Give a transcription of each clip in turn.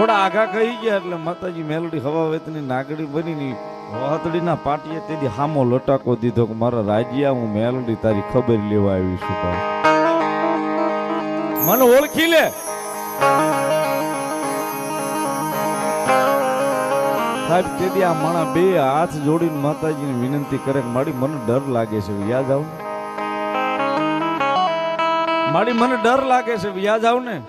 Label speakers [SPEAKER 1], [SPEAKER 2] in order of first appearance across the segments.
[SPEAKER 1] થોડા આઘા કહી ગયા એટલે માતાજી મેલડી હવા વેતની નાગડી બની ની વાતડીના પાટીએ તેથી હામો લટાકો દીધો કે મારા રાજ્યા, હું મેલડી તારી ખબર લેવા આવી છું મને ઓળખી લે. સાહેબ તેથી આ માણા બે હાથ જોડીને માતાજીને વિનંતી કરે મારી મને ડર લાગે છે, યાદ આવ મારી મને ડર લાગે છે, યાદ આવ ને.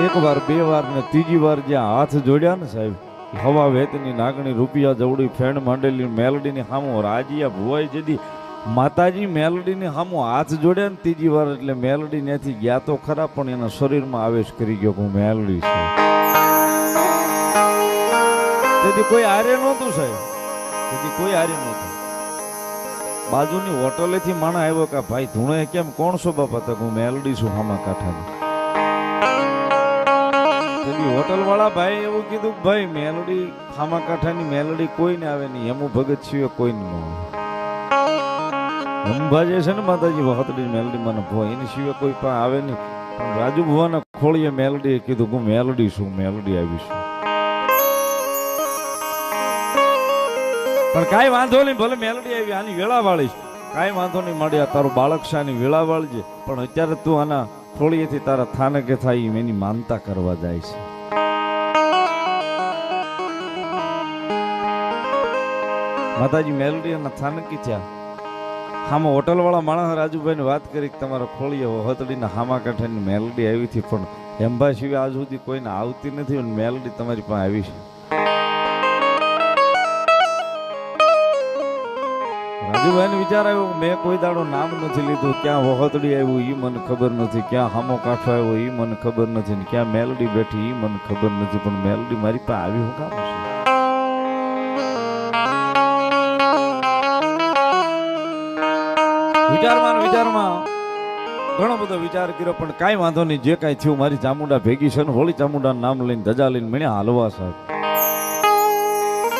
[SPEAKER 1] એક વાર બે વાર ને ત્રીજી વાર જ્યાં હાથ જોડ્યા ને સાહેબ, હવા વેતની નાગણી રૂપિયા જવડી ફેણ માંડેલી મેલડીની સામો રાજીયા ભુવાઈ જદી માતાજી મેલડીની સામો હાથ જોડ્યા ને ત્રીજી વાર એટલે મેલડી ત્યાંથી ગયા તો ખરા, પણ એના શરીરમાં આવેશ કરી ગયો હું મેલડી છું. તેથી કોઈ આરે નહોતું સાહેબ. તેથી કોઈ આરે નહોતું. બાજુની હોટલેથી માણા આવ્યો કે ભાઈ ધૂણે કેમ, કોણ છો બાપા તક હું મેલડી છું હામા કાંઠાની હોટલ વાળા ભાઈ એવું કીધું ભાઈ, મેલોડી ખામા કાંઠાની મેલોડી કોઈને આવે નહીં હેમુ ભગત સિવાય કોઈને ન આવે. અંબા છે ને માતાજી, વખતડી મેલડી મને ભો, એની સિવાય કોઈ પણ આવે નહીં. રાજુ ભુવાના ખોળીએ મેલડીએ કીધું હું મેલડી છું, મેલડી આવી છું. પણ કાંઈ વાંધો નહીં, ભલે મેલડી આવી, આની વેળા વાળી છે. કાંઈ વાંધો નહીં મળી આ તારું બાળક છે, આની વેળા વાળજે પણ અત્યારે તું આના ખોળીએથી તારા થાનકે થાય એની માનતા કરવા જાય છે. માતાજી મેલડી અને થાનકી થયા. હામાં હોટલ વાળા માણસ રાજુભાઈને વાત કરી કે તમારા ખોળીએ હતડીના હામા કાંઠાની મેલડી આવી હતી, પણ એમ્બા સિવાય આજ સુધી કોઈને આવતી નથી અને મેલડી તમારી પાસે આવી છે. રાજુભાઈને વિચાર આવ્યો મેં કોઈ દાડો નામ નથી લીધું, ક્યાં વહોતડી આવ્યું એ મને ખબર નથી, ક્યાં હામો કાંઠો આવ્યો એ મને ખબર નથી, ને ક્યાં મેલડી બેઠી એ મને ખબર નથી, પણ મેલડી મારી પાસે આવી હું કામ છે? વિચારમાં વિચારમાં ઘણો બધો વિચાર કર્યો પણ કાંઈ વાંધો નહીં. જે કાંઈ થયું મારી ચામુંડા ભેગી છે ને હોળી ચામુંડા નામ લઈને ધજા લઈને મળ્યા હાલવા સાહેબ.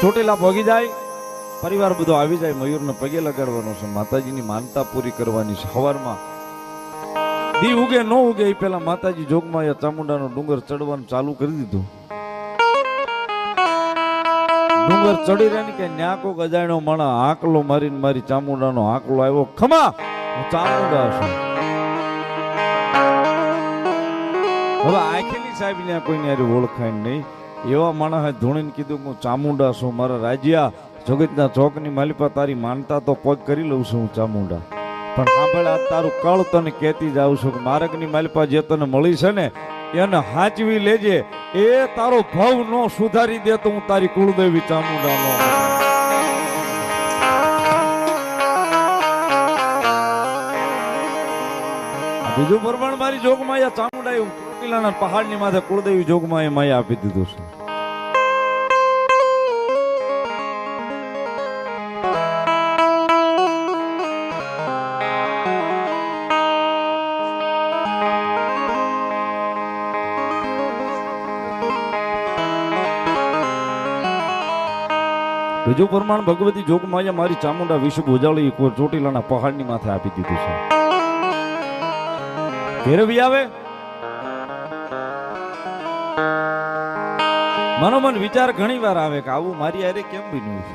[SPEAKER 1] ચોટેલા ભોગી જાય પરિવાર બધો આવી જાય મયુરને પગે લગાડવાનો છે માતાજીની માનતા પૂરી કરવાની છે. સવારમાં દી ઉગે ન ઉગે એ પેલા માતાજી જોગમાં એ ચામુંડાનો ડુંગર ચડવાનું ચાલુ કરી દીધું. ડુંગર ચડી રહે કે ન્યા કોક અજાણ્યો માણા આંકલો મારીને મારી ચામુંડાનો આંકલો આવ્યો. ખમા! ચામુંડા છું હવે આખેલી સાહેબ ને કોઈને હારે ઓળખાય નહીં. એવા માણસે ધૂણીને કીધું હું ચામુંડા છું, મારા રાજ્યા જગતના ચોકની માલિપા તારી માનતા તો પગ કરી લઉં છું હું ચામુંડા. પણ સાંભળે આ તારું કળ તને કહેતી જાઉં છું કે માર્ગની માલિપા જે તને મળી છે ને, એને હાચવી લેજે. એ તારો ભાવ નો સુધારી દે તો હું તારી કુળદેવી ચામુંડા બીજું પ્રમાણ મારી જોગમાયા ચામુંડા એવું ચોટીલાના પહાડની માથે કુળદેવી જોગમાએ માયા આપી દીધું છે. બીજું પ્રમાણ ભગવતી જોગમાયા મારી ચામુંડા વિશ્વ ઉજાળી ચોટીલાના પહાડની માથે આપી દીધું છે. ઘેરવી આવે? મનોમન વિચાર ઘણી વાર આવે કે આવું મારી હારે કેમ બન્યું છે?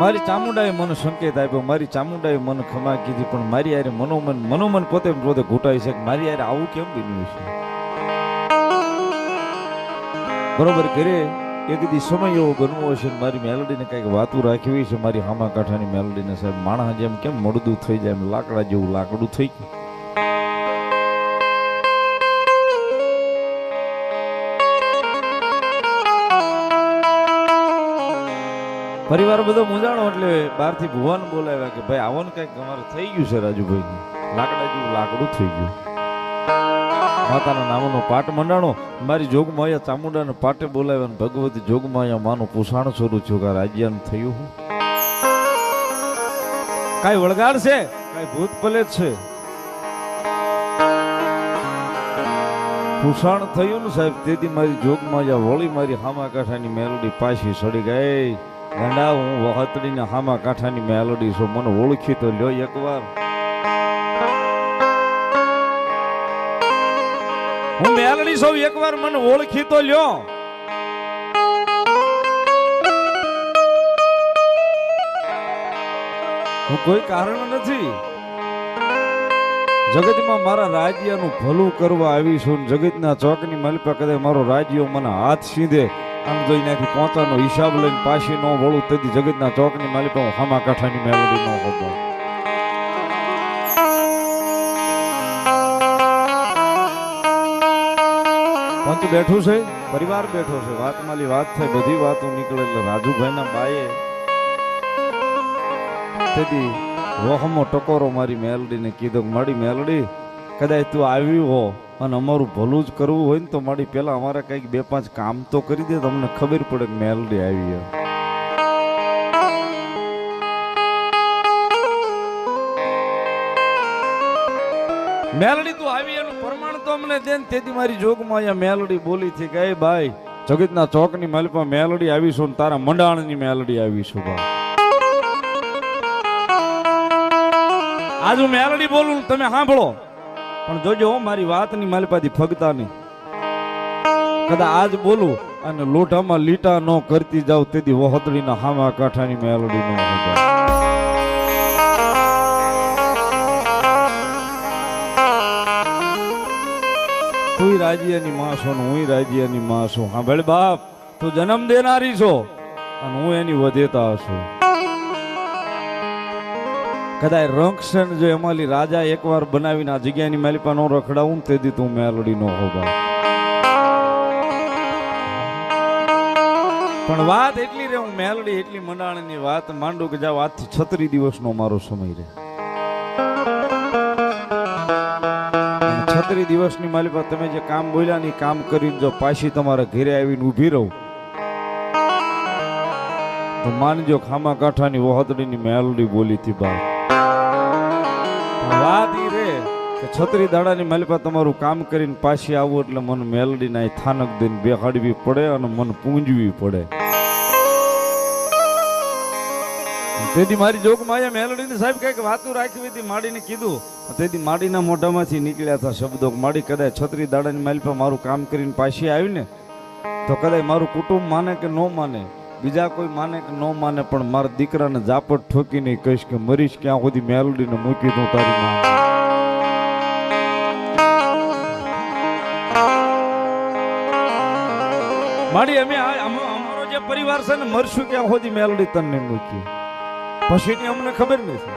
[SPEAKER 1] મારી ચામુંડાએ મને સંકેત આપ્યો, મારી ચામુંડાએ મને ખમા કીધી, પણ મારી હારે મનોમન મનોમન પોતે પોતે ઘૂંટાય છે મારી હારે આવું કેમ બન્યું છે? બરોબર ઘરે એક દી સમય એવો બનવો ને મારી મેલડીને કંઈક વાતું રાખવી છે, મારી હામા કાંઠાની મેલડીને સાહેબ માણસ જેમ કેમ મળદું થઈ જાય, એમ લાકડા જેવું લાકડું થઈ ગયું. પરિવાર બધો મૂંઝાણો એટલે બહારથી ભુવાન બોલાવ્યા કે ભાઈ, આવો ને કંઈક અમારે થઈ ગયું છે રાજુભાઈ લાકડા જેવું લાકડું થઈ ગયું. માતાના નામનો પાટ મંડાણો. મારી જોગમાયા ચામુંડાને પાટે બોલાવ્યા ને ભગવતી જોગમાયા માનું પુષાણ સ્વરૂપ છું કે રાજ્યાનું થયું હું. કાંઈ વળગાડ છે? કાંઈ ભૂત ભલે છે. પુષાણ થયું ને સાહેબ, તેથી મારી જોગમાયા વળી મારી હામા કાંઠાની મેલોડી પાછી સડી ગઈ. ગંડા, હું વહતડીને હામા કાંઠાની મેલોડી છું. મને ઓળખી તો લ્યો એકવાર. હું સૌ એકવાર મને ઓળખી તો લ્યો. હું કોઈ કારણ નથી. જગતમાં મારા રાજ્યનું ભલું કરવા આવી છું જગતના ચોકની માલિપા કદાચ મારો રાજ્યો મને હાથ સીધે. આમ જોઈ નાખી પોતાનો હિસાબ લઈને પાછી ન વળું, તેથી જગતના ચોકની માલિપા હું હામા કાંઠાની મેળવી ન હોતો. પંચ બેઠું છે, પરિવાર બેઠો છે વાત માલી વાત થાય, બધી વાતો નીકળે એટલે રાજુભાઈના બાએ તેથી રોહમો ટકોરો મારી મેલડીને કીધો મારી મેલડી કદાચ તું આવ્યું હો અને અમારું ભલું જ કરવું હોય ને તો મારી પેલા અમારે કંઈક બે પાંચ કામ તો કરી દે, તમને ખબર પડે કે મેલડી આવી. મેલડી તું આવી એનું પ્રમાણ તો અમને દે તેથી મારી જોગમાં અહીંયા મેલડી બોલી થી કે ભાઈ, જગતના ચોકની મહેલમાં મેલડી આવીશું તારા મંડાણની મેલડી આવીશું, ભાઈ. આજ હું મેલડી બોલું તમે સાંભળો. પણ જોજો મારી વાતની માલિપાથી ફગતા નહીં. કદા આજ બોલું અને લોઢામાં લીટા ન કરતી જાવ તેથી વહોતડીના હામા કાંઠાની મેલડી ન હોય તું રાજ્યની માં છો ને હું રાજ્યની માં છું. હા ભલે બાપ, તું જન્મ દેનારી છો અને હું એની વધેતા છું. કદાચ રંગસેન જો એમાંલી રાજા એકવાર બનાવીને આ જગ્યાની માલિપા નો રખડાવું તે દી તું મેલડી નો હોવા પણ વાત એટલી રે, હું મેલડી એટલી મંડાણની વાત માંડું કે જાવ આજથી છત્રી દિવસનો મારો સમય રે છત્રી દિવસની માલિકા, તમે જે કામ બોલ્યા ને કામ કરીને જો પાછી તમારા ઘેરે આવીને ઊભી રહું. તો માનજો ખામા કાંઠાની વહોતડીની મેલડી બોલી હતી બા. વાત ઈ રે કે છત્રી દાડાની માલિકા, તમારું કામ કરીને પાછી આવું એટલે મને મેલડી ના થાનક દઈને બેહાડવી પડે અને મન પૂંજવી પડે. તેથી મારી જોગ માયા મેલડીને સાહેબ કંઈક વાતું રાખવી હતી, માડીને કીધું. તેથી માડીના મોઢામાંથી નીકળ્યા હતા શબ્દો. માડી કદાચ છત્રી દાડાની માલિપા મારું કામ કરીને પાછી આવી ને તો કદાચ મારું કુટુંબ માને કે ન માને, બીજા કોઈ માને કે ન માને, પણ મારા દીકરાને ઝાપટ ઠોકીને કહીશ કે મરીશ, ક્યાં સુધી મેલડીને મૂકી દઉં તારી માં માડી અમ- અમારો જે પરિવાર છે ને, મરશું ક્યાં સુધી મેલડી તને મૂકી? પછીની અમને ખબર નથી.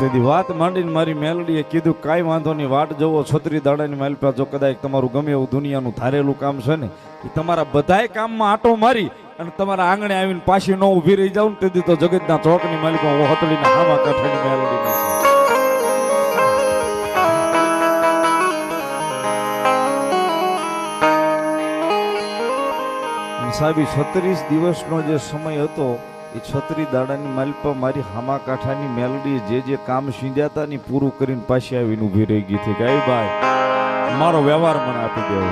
[SPEAKER 1] તેથી વાત માંડીને મારી મેલડીએ કીધું, કાંઈ વાંધો નહીં, વાટ જોવો, છત્રી દાડાની માલિપા જો કદાચ તમારું ગમે એવું દુનિયાનું ધારેલું કામ છે ને, એ તમારા બધાય કામમાં આટો મારી અને તમારા આંગણે આવીને પાછી ન ઊભી રહી જાવ ને તેથી તો જગતના ચોકની માલિકા હતડીના હામા કાંઠાની મેલડી સાહેબ છત્રીસ દિવસનો જે સમય હતો એ છત્રી દાડાની માલિપા મારી હામા કાંઠાની મેલડી જે જે કામ સીંધ્યા હતા ને પૂરું કરીને પાછી આવીને ઊભી રહી ગઈ હતી કે ભાઈ, મારો વ્યવહાર મને આપી દેવો.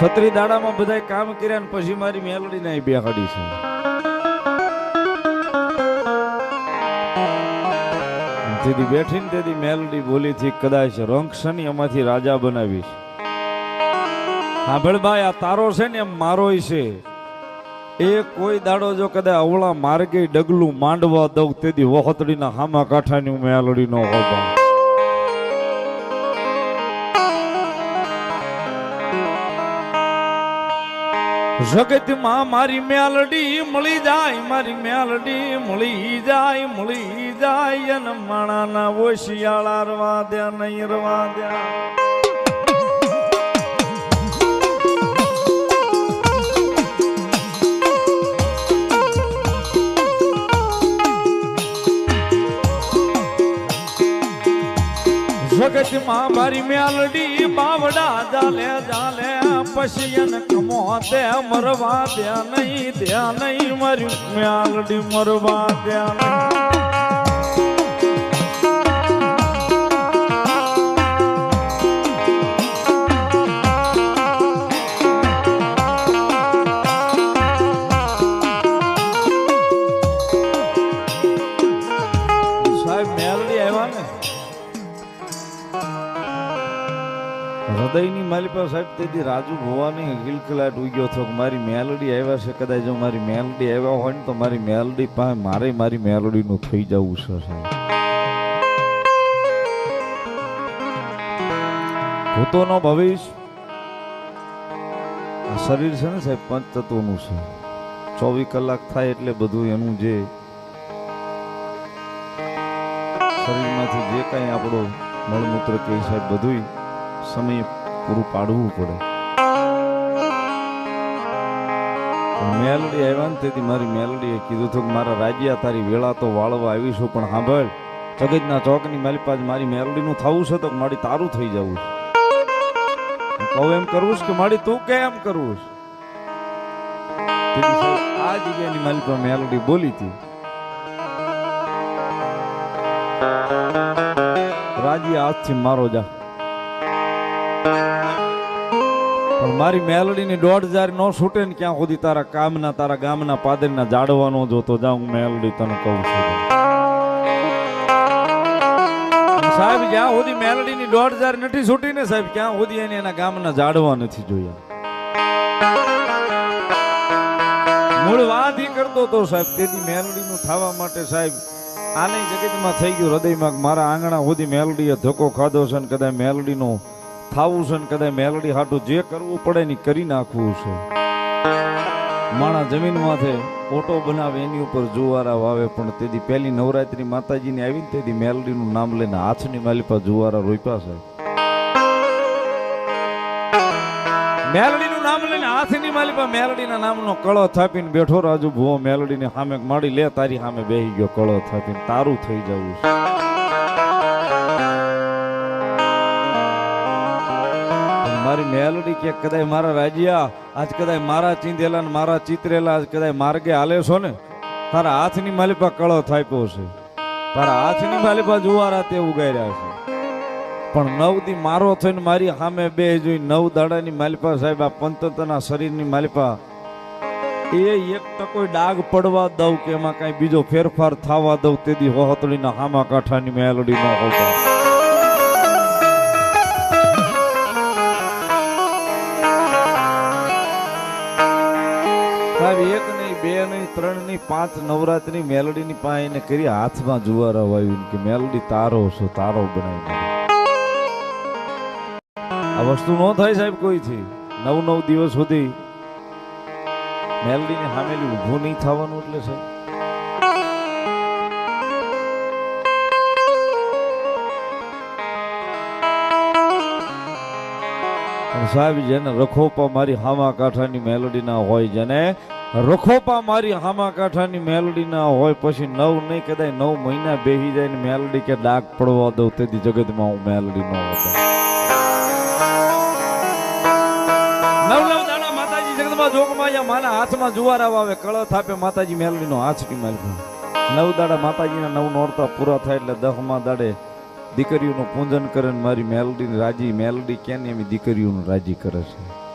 [SPEAKER 1] છત્રી દાડામાં બધા કામ કર્યા ને પછી મારી મેલડી ને બેહાડી છે. અને તેથી બેઠીને તેથી મેલડી બોલી થી કદાચ રંગ શની એમાંથી રાજા બનાવીશ. સાંભળ ભાઈ, આ તારો છે ને એમ મારો છે. એ કોઈ દાડો જો કદાચ અવળા માર્ગે ડગલું માંડવા દઉં, તેથી વહોતડીના હામા કાંઠાની હું મેલડી નો હોવા જગતમાં મારી મેલડી મળી જાય, મારી મેલડી મળી જાય મળી જાય, અને માણાના ઓશિયાળા રવા દ્યા નહીં રવા દ્યા જગતમાં મારી મેલડી બાવડા જાલે જાલે પશિયન કમો દે, મરવા દે નહીં દે નહીં, મારી મેલડી મરવા દે નહીં. સાહેબ, તેથી રાજુ ભુવાની ખિલખિલાટ ઉગ્યો હતો કે મારી મેલડી આવ્યા છે? કદાચ જો મારી મેલડી આવ્યા હોય ને તો મારી મેલડી પાસે મારે મારી મેલડીનું થઈ જવું છે સાહેબ. ભૂતોનો ભવિષ્ય. આ શરીર છે ને સાહેબ પંચ તત્વોનું છે. ચોવીસ કલાક થાય એટલે બધું એનું જે શરીરમાંથી જે કાંઈ આપણો મળમૂત્ર કે સાહેબ બધું સમય પૂરું પાડવું પડે. મેલડી આવ્યા ને તેથી મારી મેલડીએ કીધું હતું કે મારા રાજ્યા તારી વેળા તો વાળવા આવીશું, પણ સાંભળ, જગતના ચોકની માલિપાજ મારી મેલડીનું થવું છે તો મારી તારું થઈ જવું છે. કહું એમ કરવું છે કે મારી તું કે એમ કરવું છે આ જગ્યાની મારી પાસે મેલડી બોલી હતી. રાજી આજથી મારો જા. પણ મારી મેલડીની દોઢ હજાર ન છૂટે ને ક્યાં સુધી તારા કામના, તારા ગામના પાદરના જાડવાનો જોતો જાઉં મેલડી તને કહું છું. સાહેબ, જ્યાં સુધી મેલડીની દોઢ હજાર નથી છૂટી ને સાહેબ, ક્યાં સુધી એને એના ગામના જાડવા નથી જોયા. મૂળ વાત કરતો તો સાહેબ, તેથી મેલડીનું થવા માટે સાહેબ, આને જગતમાં થઈ ગયું હૃદયમાં મારા આંગણા સુધી મેલડીએ ધક્કો ખાધો છે ને કદાચ મેલડીનો થાવું છે ને કદાચ મેલડી હાટું જે કરવું પડે ને કરી નાખવું છે. માણા જમીન માથે ઓટો બનાવે, એની ઉપર જુવારા વાવે, પણ તેથી પહેલી નવરાત્રી માતાજીની આવી ને તેથી મેલડીનું નામ લઈને હાથની માલિપા જુવારા રોપ્યા છે. મેલડીનું નામ લઈને હાથની માલિપા મેલડીના નામનો કળો થાપીને બેઠો રાજુ ભુવો મેલડીને સામે માડી લે, તારી સામે બેહી ગયો કળો થાપીને તારું થઈ જવું છે. મારી મેલડી કે કદાય મારા રાજ્યા, આજ કદાચ મારા ચીંધેલા ને મારા ચિતરેલા, આજ કદાય માર્ગે હાલે છો ને? તારા હાથની માલિપા કળો થાપ્યો છે. તારા હાથની માલિપા જુવારા તે ઉગાડ્યા છે. પણ નવ દી મારો થઈને મારી સામે બે જોઈ નવ દાડાની માલિપા સાહેબ, આ પંચતંત્રના શરીરની માલિપા. એ એક ટકો ડાઘ પડવા દઉં કે એમાં કાંઈ બીજો ફેરફાર થવા દઉં તેથી હોહતળીના હામા કાંઠાની મેલડી ન હોતા નહીં પાંચ નવરાત્રી મેલડીની પાસે એને કરી હાથમાં જુવારા વાવ્યું કે મેલડી તારો છો, તારો બનાવી આ વસ્તુ ન થાય સાહેબ કોઈથી. નવ નવ દિવસ સુધી મેલડીની હામેલી ઊભું નહીં થવાનું એટલે સાહેબ. સાહેબ જેને રખોપા મારી હામા કાંઠાની મેલોડી ના હોય જેને રખોપા મારી હામા કાંઠાની મેલડી ના હોય પછી નવ નહીં કદાચ નવ મહિના બેહી જાય ને મેલડી કે ડાક પડવા દઉં, તેથી જગતમાં હું મેલડી નો હતો. નવ નવ માતાજી જગતમાં હાથમાં જુવારા વાવે કળ થાપે માતાજી મેલડીનો હાથની માલકો નવ દાડા માતાજીના નવ નોરતા પૂરા થાય એટલે દહમાં દાડે દીકરીઓનું પૂજન કરે ને મારી મેલડીને રાજી, મેલડી કેને એમ દીકરીઓનું રાજી કરે છે?